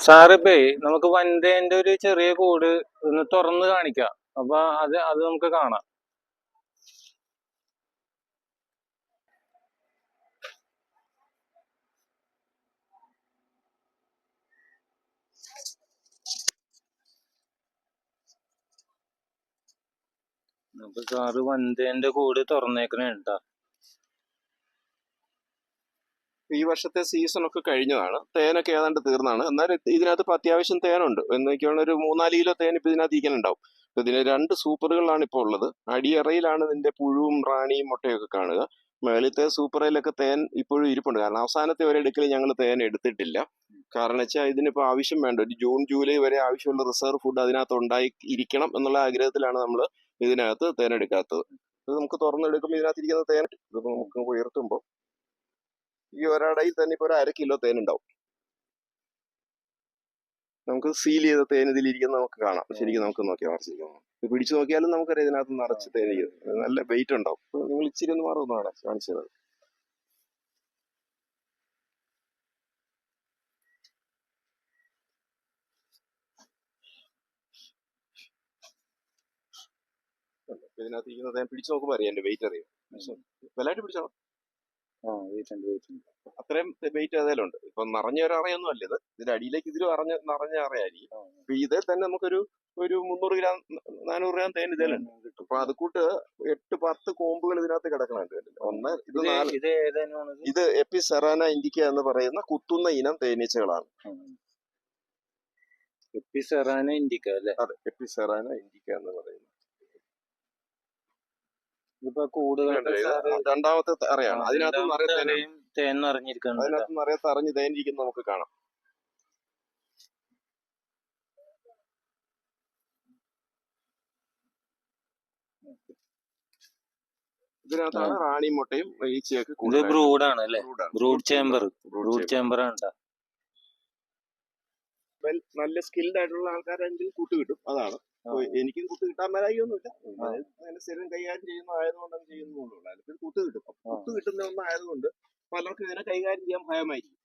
സാറിപ്പേ നമുക്ക് വൻതേന്റെ ഒരു ചെറിയ കൂട് ഒന്ന് തുറന്ന് കാണിക്കാം. അപ്പൊ അത് അത് നമുക്ക് കാണാം. അപ്പൊ സാറ് വൻതേന്റെ കൂട് തുറന്നേക്കണേ കേട്ടാ ഈ വർഷത്തെ സീസൺ ഒക്കെ കഴിഞ്ഞതാണ്. തേനൊക്കെ ഏതാണ്ട് തീർന്നാണ്. എന്നാലും ഇതിനകത്ത് ഇപ്പൊ അത്യാവശ്യം തേനുണ്ട്. എന്നൊക്കെയാണ് ഒരു മൂന്നാൽ കിലോ തേൻ ഇപ്പൊ ഇതിനകത്ത് ഇരിക്കാനുണ്ടാവും അപ്പൊ ഇതിന് രണ്ട് സൂപ്പറുകളാണ് ഇപ്പോൾ ഉള്ളത്. അടിയറയിലാണ് ഇതിന്റെ പുഴുവും റാണിയും മുട്ടയൊക്കെ കാണുക. മേളിത്തെ സൂപ്പറയിലൊക്കെ തേൻ ഇപ്പോഴും ഇരിപ്പുണ്ട്. കാരണം അവസാനത്തെ ഒരു എടുക്കൽ ഞങ്ങൾ തേൻ എടുത്തിട്ടില്ല. കാരണം വെച്ചാൽ ഇതിനിപ്പോൾ ആവശ്യം വേണ്ട. ഒരു ജൂൺ ജൂലൈ വരെ ആവശ്യമുള്ള റിസർവ് ഫുഡ് അതിനകത്ത് ഉണ്ടായി ഇരിക്കണം എന്നുള്ള ആഗ്രഹത്തിലാണ് നമ്മൾ ഇതിനകത്ത് തേൻ എടുക്കാത്തത് നമുക്ക് തുറന്നെടുക്കുമ്പോൾ ഇതിനകത്ത് ഇരിക്കുന്ന തേൻ ഇതിപ്പോൾ നമുക്ക് ഉയർത്തുമ്പോൾ ഈ ഒരടയിൽ തന്നെ ഇപ്പൊ ഒരു അര കിലോ തേൻ ഉണ്ടാവും. നമുക്ക് സീൽ ചെയ്ത തേൻ ഇതിലിരിക്കുന്ന നമുക്ക് കാണാം. ശരിക്കും നമുക്ക് നോക്കിയാൽ ഇത് പിടിച്ചു നോക്കിയാലും നമുക്കറിയാം ഇതിനകത്ത് നിറച്ച് തേൻ ഇരിക്കുന്നത് നല്ല വെയിറ്റ് ഉണ്ടാവും. നിങ്ങൾ ഇച്ചിരി ഒന്ന് മാറും ഒന്നാണ് കാണിച്ചത് ഇതിനകത്ത് ഇരിക്കുന്ന തേൻ പിടിച്ചു നോക്കുമ്പോൾ അറിയാം എന്റെ വെയിറ്റ് അറിയാം. വിലയായിട്ട് പിടിച്ചോ ആ വീട്ടുണ്ട് വീട്ടുണ്ട് അത്രയും വെയിറ്റ് ഉണ്ട് ഇപ്പൊ നിറഞ്ഞ ഒരു അറയൊന്നും അല്ല ഇത്. ഇതിന്റെ അടിയിലേക്ക് ഇതിലും അറിഞ്ഞ നിറഞ്ഞ അറയായിരിക്കും. അപ്പൊ ഇതിൽ തന്നെ നമുക്കൊരു ഒരു മുന്നൂറ് ഗ്രാം നാനൂറ് ഗ്രാം തേൻ ഇതിലുണ്ട്. അപ്പൊ അത് കൂട്ട് എട്ട് പത്ത് കോമ്പുകൾ ഇതിനകത്ത് കിടക്കണുണ്ട്. ഒന്ന് ഇത് നാല്. ഇത് എപ്പി സെറാന ഇൻഡിക്ക എന്ന് പറയുന്ന കുത്തുന്ന ഇനം തേനീച്ചകളാണ്. എപ്പിസെറാന ഇൻഡിക്ക അല്ലെ? അതെ എപ്പി സെറാന ഇൻഡിക്ക എന്ന് പറയുന്നത്. ഇപ്പൊ കൂടുതൽ രണ്ടാമത്തെ അറയാണ്. അതിനകത്ത് നിറയെ തേൻ തേൻ അതിനകത്ത് നിറയെ തറഞ്ഞ് തേനിരിക്കുന്നത് നമുക്ക് കാണാം. ഇതിനകത്താണ് റാണി മുട്ടയും ഈച്ചയൊക്കെ ബ്രൂഡാണ് അല്ലെ. Brood chamber brood. ചേംബർ ആണ് നല്ല സ്കിൽഡ് ആയിട്ടുള്ള ആൾക്കാരെങ്കിലും കൂട്ടു കിട്ടും. അതാണ്. എനിക്കും കൂട്ട് കിട്ടാൻ മേലായൊന്നുമില്ല അങ്ങനെ സ്ഥിരം കൈകാര്യം ചെയ്യുന്ന ആയതുകൊണ്ട് അത് ചെയ്യുന്നുള്ളൂ അതിൽ കൂട്ട് കിട്ടും. കൂട്ടു കൂട്ട് കിട്ടുന്ന ഒന്നായതുകൊണ്ട് പലർക്കും ഇതിനെ കൈകാര്യം ചെയ്യാൻ ഭയമായിരിക്കും.